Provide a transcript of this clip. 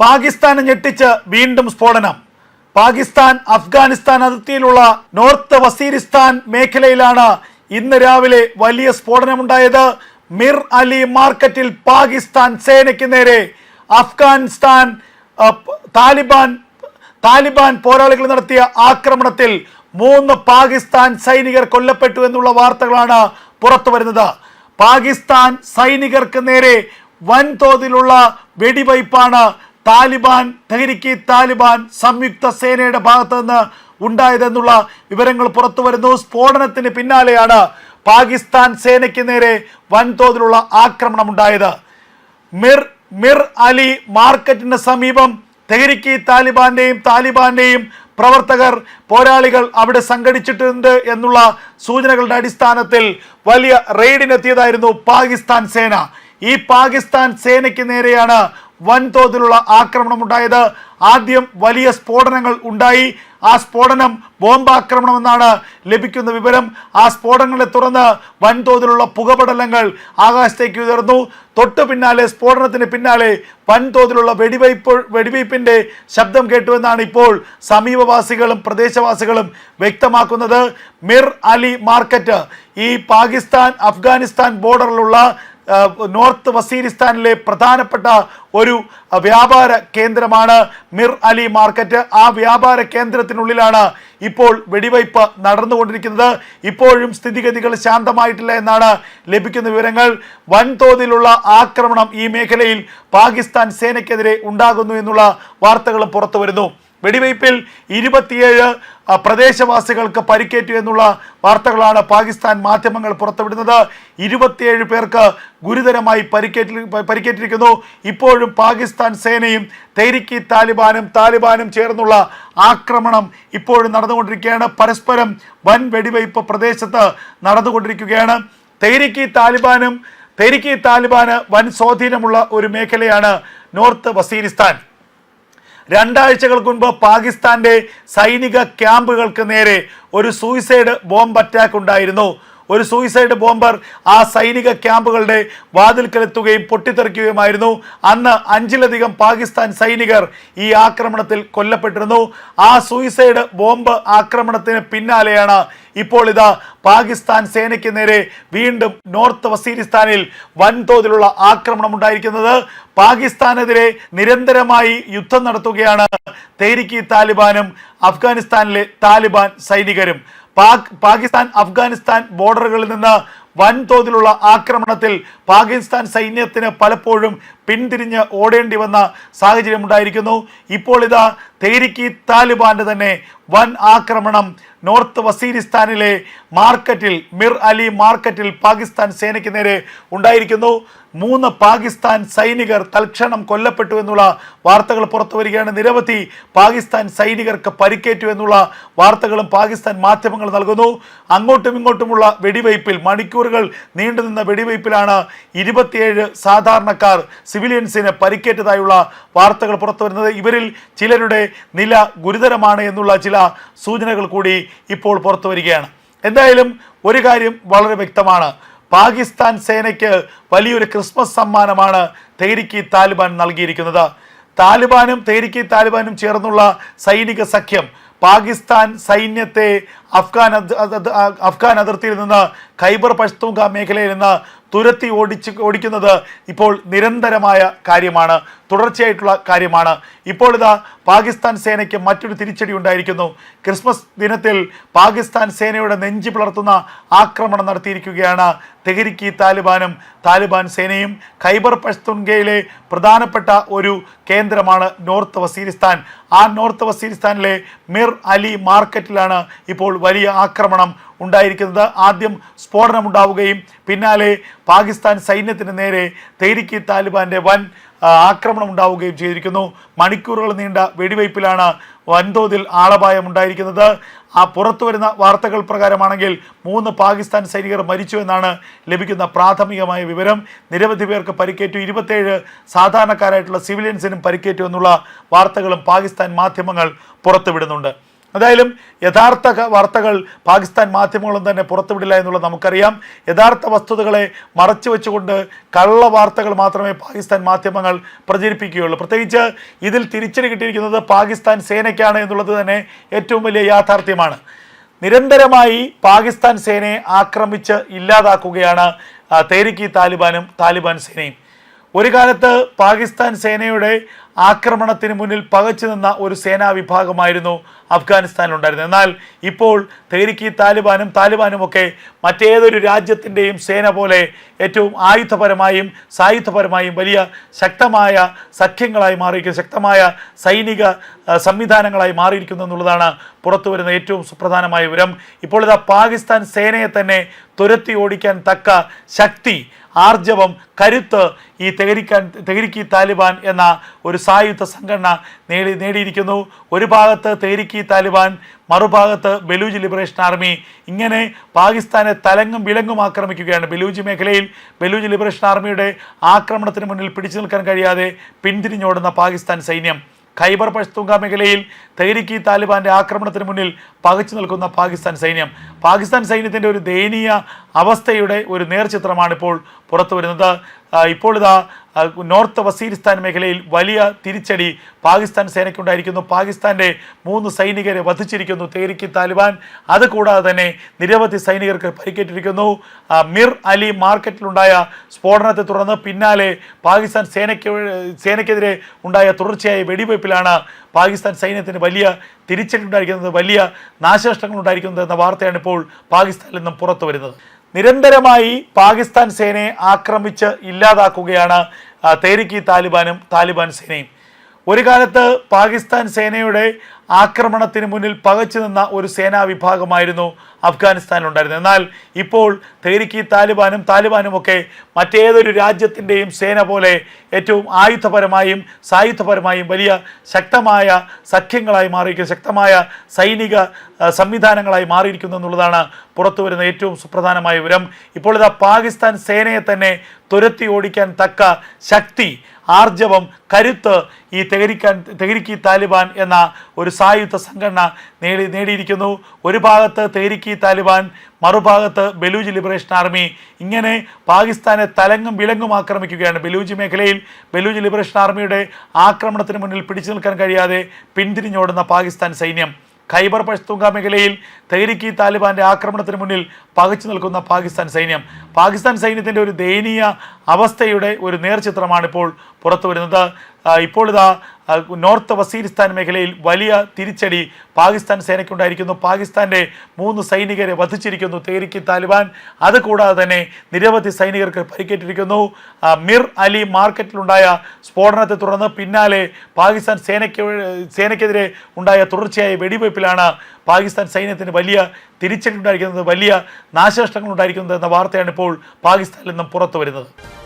പാകിസ്ഥാനെ ഞെട്ടിച്ച് വീണ്ടും സ്ഫോടനം. പാകിസ്ഥാൻ അഫ്ഗാനിസ്ഥാൻ അതിർത്തിയിലുള്ള നോർത്ത് വസീരിസ്ഥാൻ മേഖലയിലാണ് ഇന്ന് രാവിലെ വലിയ സ്ഫോടനമുണ്ടായത്. മിർ അലി മാർക്കറ്റിൽ പാകിസ്ഥാൻ സേനയ്ക്ക് നേരെ അഫ്ഗാനിസ്ഥാൻ താലിബാൻ താലിബാൻ പോരാളികൾ നടത്തിയ ആക്രമണത്തിൽ മൂന്ന് പാകിസ്ഥാൻ സൈനികർ കൊല്ലപ്പെട്ടു എന്നുള്ള വാർത്തകളാണ് പുറത്തു വരുന്നത്. പാകിസ്ഥാൻ സൈനികർക്ക് നേരെ വൻതോതിലുള്ള വെടിവയ്പ്പാണ് താലിബാൻ തെഹരിക്ക് താലിബാൻ സംയുക്ത സേനയുടെ ഭാഗത്ത് നിന്ന് ഉണ്ടായതെന്നുള്ള വിവരങ്ങൾ പുറത്തു വരുന്നു. സ്ഫോടനത്തിന് പിന്നാലെയാണ് പാകിസ്ഥാൻ സേനയ്ക്ക് നേരെ വൻതോതിലുള്ള ആക്രമണം ഉണ്ടായത് മിർ മിർ അലി മാർക്കറ്റിന് സമീപം തെഹരിക്ക് താലിബാന്റെയും താലിബാന്റെയും പ്രവർത്തകർ പോരാളികൾ അവിടെ സംഘടിച്ചിട്ടുണ്ട് എന്നുള്ള സൂചനകളുടെ അടിസ്ഥാനത്തിൽ വലിയ റെയ്ഡിനെത്തിയതായിരുന്നു പാകിസ്ഥാൻ സേന. ഈ പാകിസ്ഥാൻ സേനയ്ക്ക് നേരെയാണ് വൻതോതിലുള്ള ആക്രമണം ഉണ്ടായത് ആദ്യം വലിയ സ്ഫോടനങ്ങൾ ഉണ്ടായി. ആ സ്ഫോടനം ബോംബാക്രമണമെന്നാണ് ലഭിക്കുന്ന വിവരം. ആ സ്ഫോടനങ്ങളെ തുടർന്ന് വൻതോതിലുള്ള പുകപടലങ്ങൾ ആകാശത്തേക്ക് ഉയർന്നു. തൊട്ടു പിന്നാലെ സ്ഫോടനത്തിന് പിന്നാലെ വൻതോതിലുള്ള വെടിവയ്പ് വെടിവയ്പ്പിന്റെ ശബ്ദം കേട്ടുവെന്നാണ് ഇപ്പോൾ സമീപവാസികളും പ്രദേശവാസികളും വ്യക്തമാക്കുന്നത്. മിർ അലി മാർക്കറ്റ് ഈ പാകിസ്ഥാൻ അഫ്ഗാനിസ്ഥാൻ ബോർഡറിലുള്ള നോർത്ത് വസീരിസ്ഥാനിലെ പ്രധാനപ്പെട്ട ഒരു വ്യാപാര കേന്ദ്രമാണ് മിർ അലി മാർക്കറ്റ്. ആ വ്യാപാര കേന്ദ്രത്തിനുള്ളിലാണ് ഇപ്പോൾ വെടിവയ്പ് നടന്നുകൊണ്ടിരിക്കുന്നത്. ഇപ്പോഴും സ്ഥിതിഗതികൾ ശാന്തമായിട്ടില്ല എന്നാണ് ലഭിക്കുന്ന വിവരങ്ങൾ. വൻതോതിലുള്ള ആക്രമണം ഈ മേഖലയിൽ പാകിസ്ഥാൻ സേനയ്ക്കെതിരെ ഉണ്ടാകുന്നു എന്നുള്ള വാർത്തകളും പുറത്തു വരുന്നു വെടിവയ്പിൽ ഇരുപത്തിയേഴ് പ്രദേശവാസികൾക്ക് പരിക്കേറ്റു എന്നുള്ള വാർത്തകളാണ് പാകിസ്ഥാൻ മാധ്യമങ്ങൾ പുറത്തുവിടുന്നത്. ഇരുപത്തിയേഴ് പേർക്ക് ഗുരുതരമായി പരിക്കേറ്റി പരിക്കേറ്റിരിക്കുന്നു. ഇപ്പോഴും പാകിസ്ഥാൻ സേനയും തൈരിക്കി താലിബാനും താലിബാനും ചേർന്നുള്ള ആക്രമണം ഇപ്പോഴും നടന്നുകൊണ്ടിരിക്കുകയാണ്. പരസ്പരം വൻ വെടിവയ്പ് പ്രദേശത്ത് നടന്നുകൊണ്ടിരിക്കുകയാണ്. തൈരിക്കി താലിബാനും തൈരിക്കി താലിബാന് വൻ സ്വാധീനമുള്ള ഒരു മേഖലയാണ് നോർത്ത് വസീരിസ്ഥാൻ. രണ്ടാഴ്ചകൾക്ക് മുൻപ് പാകിസ്ഥാന്റെ സൈനിക ക്യാമ്പുകൾക്ക് നേരെ ഒരു സൂയിസൈഡ് ബോംബ് അറ്റാക്ക് ഉണ്ടായിരുന്നു. ഒരു സൂയിസൈഡ് ബോംബർ ആ സൈനിക ക്യാമ്പുകളുടെ വാതിൽക്കലെത്തുകയും പൊട്ടിത്തെറിക്കുകയുമായിരുന്നു. അന്ന് അഞ്ചിലധികം പാകിസ്ഥാൻ സൈനികർ ഈ ആക്രമണത്തിൽ കൊല്ലപ്പെട്ടിരുന്നു. ആ സൂയിസൈഡ് ബോംബ് ആക്രമണത്തിന് പിന്നാലെയാണ് ഇപ്പോൾ ഇതാ പാകിസ്ഥാൻ സേനയ്ക്ക് നേരെ വീണ്ടും നോർത്ത് വസീരിസ്ഥാനിൽ വൻതോതിലുള്ള ആക്രമണം ഉണ്ടായിരിക്കുന്നത്. പാകിസ്ഥാനെതിരെ നിരന്തരമായി യുദ്ധം നടത്തുകയാണ് തെഹരിക്ക് താലിബാനും അഫ്ഗാനിസ്ഥാനിലെ താലിബാൻ സൈനികരും. പാക് പാകിസ്ഥാൻ അഫ്ഗാനിസ്ഥാൻ ബോർഡറുകളിൽ നിന്ന് വൻതോതിലുള്ള ആക്രമണത്തിൽ പാകിസ്ഥാൻ സൈന്യത്തിന് പലപ്പോഴും പിന്തിരിഞ്ഞ് ഓടേണ്ടി വന്ന സാഹചര്യം ഉണ്ടായിരിക്കുന്നു ഇപ്പോൾ ഇതാ തെഹരിക്ക് താലിബാന്റെ തന്നെ വൻ ആക്രമണം. നോർത്ത് വസീരിസ്ഥാനിലെ മാർക്കറ്റിൽ മിർ അലി മാർക്കറ്റിൽ പാകിസ്ഥാൻ സേനയ്ക്ക് നേരെ ഉണ്ടായിരിക്കുന്നു. മൂന്ന് പാകിസ്ഥാൻ സൈനികർ തൽക്ഷണം കൊല്ലപ്പെട്ടു എന്നുള്ള വാർത്തകൾ പുറത്തു വരികയാണ്. നിരവധി പാകിസ്ഥാൻ സൈനികർക്ക് പരിക്കേറ്റു എന്നുള്ള വാർത്തകളും പാകിസ്ഥാൻ മാധ്യമങ്ങൾ നൽകുന്നു. അങ്ങോട്ടും ഇങ്ങോട്ടുമുള്ള വെടിവയ്പിൽ മണിക്കൂറുകൾ നീണ്ടുനിന്ന വെടിവയ്പിലാണ് ഇരുപത്തിയേഴ് സാധാരണക്കാർ സിവിലിയൻസിന് പരിക്കേറ്റതായുള്ള വാർത്തകൾ പുറത്തു വരുന്നത്. ഇവരിൽ ചിലരുടെ നില ഗുരുതരമാണ് എന്നുള്ള ചില സൂചനകൾ കൂടി ഇപ്പോൾ പുറത്തു വരികയാണ്. എന്തായാലും ഒരു കാര്യം വളരെ വ്യക്തമാണ്. പാകിസ്ഥാൻ സേനയ്ക്ക് വലിയൊരു ക്രിസ്മസ് സമ്മാനമാണ് തെഹരിക്ക് താലിബാൻ നൽകിയിരിക്കുന്നത്. താലിബാനും തെഹരിക്ക് താലിബാനും ചേർന്നുള്ള സൈനിക സഖ്യം പാകിസ്ഥാൻ സൈന്യത്തെ അഫ്ഗാൻ അഫ്ഗാൻ അതിർത്തിയിൽ നിന്ന് ഖൈബർ പഷ്തൂങ്ക മേഖലയിൽ നിന്ന് തുരത്തി ഓടിച്ച് ഓടിക്കുന്നത് ഇപ്പോൾ നിരന്തരമായ കാര്യമാണ്. തുടർച്ചയായിട്ടുള്ള കാര്യമാണ്. ഇപ്പോൾ ഇതാ പാകിസ്ഥാൻ സേനയ്ക്ക് മറ്റൊരു തിരിച്ചടി ഉണ്ടായിരിക്കുന്നു. ക്രിസ്മസ് ദിനത്തിൽ പാകിസ്ഥാൻ സേനയുടെ നെഞ്ചി പിളർത്തുന്ന ആക്രമണം നടത്തിയിരിക്കുകയാണ്. തെഹരിക്ക് താലിബാനും താലിബാൻ സേനയും ഖൈബർ പഷ്തുൻഗയിലെ പ്രധാനപ്പെട്ട ഒരു കേന്ദ്രമാണ് നോർത്ത് വസീരിസ്ഥാൻ. ആ നോർത്ത് വസീരിസ്ഥാനിലെ മിർ അലി മാർക്കറ്റിലാണ് ഇപ്പോൾ വലിയ ആക്രമണം ഉണ്ടായിരിക്കുന്നത്. ആദ്യം സ്ഫോടനമുണ്ടാവുകയും പിന്നാലെ പാകിസ്ഥാൻ സൈന്യത്തിന് നേരെ തേരിക്കി താലിബാന്റെ വൻ ആക്രമണം ഉണ്ടാവുകയും ചെയ്തിരിക്കുന്നു. മണിക്കൂറുകൾ നീണ്ട വെടിവയ്പ്പിലാണ് വൻതോതിൽ ആളപായം ഉണ്ടായിരിക്കുന്നത്. ആ പുറത്തു വരുന്ന വാർത്തകൾ പ്രകാരമാണെങ്കിൽ മൂന്ന് പാകിസ്ഥാൻ സൈനികർ മരിച്ചു എന്നാണ് ലഭിക്കുന്ന പ്രാഥമികമായ വിവരം. നിരവധി പേർക്ക് പരിക്കേറ്റു. ഇരുപത്തേഴ് സാധാരണക്കാരായിട്ടുള്ള സിവിലിയൻസിനും പരിക്കേറ്റു എന്നുള്ള വാർത്തകളും പാകിസ്ഥാൻ മാധ്യമങ്ങൾ പുറത്തുവിടുന്നുണ്ട്. എന്തായാലും യഥാർത്ഥ വാർത്തകൾ പാകിസ്ഥാൻ മാധ്യമങ്ങളും തന്നെ പുറത്തുവിടില്ല എന്നുള്ളത് നമുക്കറിയാം. യഥാർത്ഥ വസ്തുതകളെ മറച്ചു വെച്ചുകൊണ്ട് കള്ള വാർത്തകൾ മാത്രമേ പാകിസ്ഥാൻ മാധ്യമങ്ങൾ പ്രചരിപ്പിക്കുകയുള്ളൂ. പ്രത്യേകിച്ച് ഇതിൽ തിരിച്ചടി കിട്ടിയിരിക്കുന്നത് പാകിസ്ഥാൻ സേനയ്ക്കാണ് എന്നുള്ളത് തന്നെ ഏറ്റവും വലിയ യാഥാർത്ഥ്യമാണ്. നിരന്തരമായി പാകിസ്ഥാൻ സേനയെ ആക്രമിച്ച് ഇല്ലാതാക്കുകയാണ് തേരിക്കി താലിബാനും താലിബാൻ സേനയും. ഒരു കാലത്ത് പാകിസ്ഥാൻ സേനയുടെ ആക്രമണത്തിന് മുന്നിൽ പകച്ചു നിന്ന ഒരു സേനാ വിഭാഗമായിരുന്നു അഫ്ഗാനിസ്ഥാനിലുണ്ടായിരുന്നത് എന്നാൽ ഇപ്പോൾ തെഹ്രിക്ക് താലിബാനും താലിബാനും ഒക്കെ മറ്റേതൊരു രാജ്യത്തിന്റെയും സേന പോലെ ഏറ്റവും ആയുധപരമായും സായുധപരമായും വലിയ ശക്തമായ സഖ്യങ്ങളായി മാറിയിരിക്കുന്നു ശക്തമായ സൈനിക സംവിധാനങ്ങളായി മാറിയിരിക്കുന്നു എന്നുള്ളതാണ് പുറത്തു വരുന്ന ഏറ്റവും സുപ്രധാനമായ വിവരം. ഇപ്പോൾ ഇതാ പാകിസ്ഥാൻ സേനയെ തന്നെ തുരത്തി ഓടിക്കാൻ തക്ക ശക്തി ആർജവം കരുത്ത് ഈ തെഹരിക്കാൻ തെഹരിക്കി താലിബാൻ എന്ന ഒരു സായുധ സംഘടന നേടി നേടിയിരിക്കുന്നു. ഒരു ഭാഗത്ത് തെഹരിക്കി താലിബാൻ മറുഭാഗത്ത് ബലൂജ് ലിബറേഷൻ ആർമി ഇങ്ങനെ പാകിസ്ഥാനെ തലങ്ങും വിലങ്ങും ആക്രമിക്കുകയാണ്. ബലൂജ് മേഖലയിൽ ബലൂജ് ലിബറേഷൻ ആർമിയുടെ ആക്രമണത്തിന് മുന്നിൽ പിടിച്ചു നിൽക്കാൻ കഴിയാതെ പിന്തിരിഞ്ഞോടുന്ന പാകിസ്ഥാൻ സൈന്യം. ഖൈബർ പഷ്തുങ്ക മേഖലയിൽ തെഹരിക്കി താലിബാന്റെ ആക്രമണത്തിന് മുന്നിൽ പകച്ചു നിൽക്കുന്ന പാകിസ്ഥാൻ സൈന്യം. പാകിസ്ഥാൻ സൈന്യത്തിന്റെ ഒരു ദയനീയ അവസ്ഥയുടെ ഒരു നേർചിത്രമാണ് ഇപ്പോൾ പുറത്തു വരുന്നത് ഇപ്പോൾ ഇതാ നോർത്ത് വസീരിസ്ഥാൻ മേഖലയിൽ വലിയ തിരിച്ചടി പാകിസ്ഥാൻ സേനയ്ക്കുണ്ടായിരിക്കുന്നു. പാകിസ്ഥാന്റെ മൂന്ന് സൈനികരെ വധിച്ചിരിക്കുന്നു തേരിക്ക് താലിബാൻ. അതുകൂടാതെ തന്നെ നിരവധി സൈനികർക്ക് പരിക്കേറ്റിരിക്കുന്നു. മിർ അലി മാർക്കറ്റിലുണ്ടായ സ്ഫോടനത്തെ തുടർന്ന് പിന്നാലെ പാകിസ്ഥാൻ സേനയ്ക്ക് സേനയ്ക്കെതിരെ ഉണ്ടായ തുടർച്ചയായ വെടിവയ്പ്പിലാണ് പാകിസ്ഥാൻ സൈന്യത്തിന് വലിയ തിരിച്ചടി ഉണ്ടായിരിക്കുന്നത് വലിയ നാശനഷ്ടങ്ങൾ ഉണ്ടായിരിക്കുന്നത് എന്ന വാർത്തയാണ് ഇപ്പോൾ പാകിസ്ഥാനിൽ നിന്നും പുറത്തു വരുന്നത് നിരന്തരമായി പാകിസ്ഥാൻ സേനയെ ആക്രമിച്ച് ഇല്ലാതാക്കുകയാണ് തേരിക്കി താലിബാനും താലിബാൻ സേനയും. ഒരു കാലത്ത് പാകിസ്ഥാൻ സേനയുടെ ആക്രമണത്തിന് മുന്നിൽ പകച്ചു നിന്ന ഒരു സേനാ വിഭാഗമായിരുന്നു അഫ്ഗാനിസ്ഥാനിലുണ്ടായിരുന്നത്. എന്നാൽ ഇപ്പോൾ തെഹ്രിക്ക് താലിബാനും താലിബാനും ഒക്കെ മറ്റേതൊരു രാജ്യത്തിന്റെയും സേന പോലെ ഏറ്റവും ആയുധപരമായും സായുധപരമായും വലിയ ശക്തമായ സഖ്യങ്ങളായി മാറിയിരിക്കുന്നു. ശക്തമായ സൈനിക സംവിധാനങ്ങളായി മാറിയിരിക്കുന്നു എന്നുള്ളതാണ് പുറത്തു വരുന്ന ഏറ്റവും സുപ്രധാനമായ വിവരം. ഇപ്പോൾ ഇതാ പാകിസ്ഥാൻ സേനയെ തന്നെ തുരത്തി ഓടിക്കാൻ തക്ക ശക്തി ആർജവം കരുത്ത് ഈ തെഹരിക്കാൻ തെഹരിക്കി താലിബാൻ എന്ന ഒരു സായുധ സംഘടന നേടി നേടിയിരിക്കുന്നു. ഒരു ഭാഗത്ത് തെഹരിക്കി താലിബാൻ മറുഭാഗത്ത് ബലൂജ് ലിബറേഷൻ ആർമി. ഇങ്ങനെ പാകിസ്ഥാനെ തലങ്ങും വിലങ്ങും ആക്രമിക്കുകയാണ്. ബലൂജ് മേഖലയിൽ ബലൂജ് ലിബറേഷൻ ആർമിയുടെ ആക്രമണത്തിന് മുന്നിൽ പിടിച്ചു നിൽക്കാൻ കഴിയാതെ പിന്തിരിഞ്ഞോടുന്ന പാകിസ്ഥാൻ സൈന്യം. ഖൈബർ പഷ്തുങ്ക മേഖലയിൽ തെഹരിക്കി താലിബാന്റെ ആക്രമണത്തിന് മുന്നിൽ പകച്ചു നിൽക്കുന്ന പാകിസ്ഥാൻ സൈന്യം. പാകിസ്ഥാൻ സൈന്യത്തിന്റെ ഒരു ദയനീയ അവസ്ഥയുടെ ഒരു നേർചിത്രമാണ് ഇപ്പോൾ പുറത്തു വരുന്നത് ഇപ്പോൾ ഇതാ നോർത്ത് വസീരിസ്ഥാൻ മേഖലയിൽ വലിയ തിരിച്ചടി. പാകിസ്ഥാൻ സേനയ്ക്കുണ്ടായിരിക്കുന്നു. പാകിസ്ഥാന്റെ മൂന്ന് സൈനികരെ വധിച്ചിരിക്കുന്നു തേരിക്ക് താലിബാൻ. അതുകൂടാതെ തന്നെ നിരവധി സൈനികർക്ക് പരിക്കേറ്റിരിക്കുന്നു. മിർ അലി മാർക്കറ്റിലുണ്ടായ സ്ഫോടനത്തെ തുടർന്ന് പിന്നാലെ പാകിസ്ഥാൻ സേനയ്ക്ക് സേനയ്ക്കെതിരെ ഉണ്ടായ തുടർച്ചയായ വെടിവയ്പ്പിലാണ് പാകിസ്ഥാൻ സൈന്യത്തിന് വലിയ തിരിച്ചടി ഉണ്ടായിരിക്കുന്നത് വലിയ നാശനഷ്ടങ്ങൾ ഉണ്ടായിരിക്കുന്നത് എന്ന വാർത്തയാണ് ഇപ്പോൾ പാകിസ്ഥാനിൽ നിന്നും പുറത്തു വരുന്നത്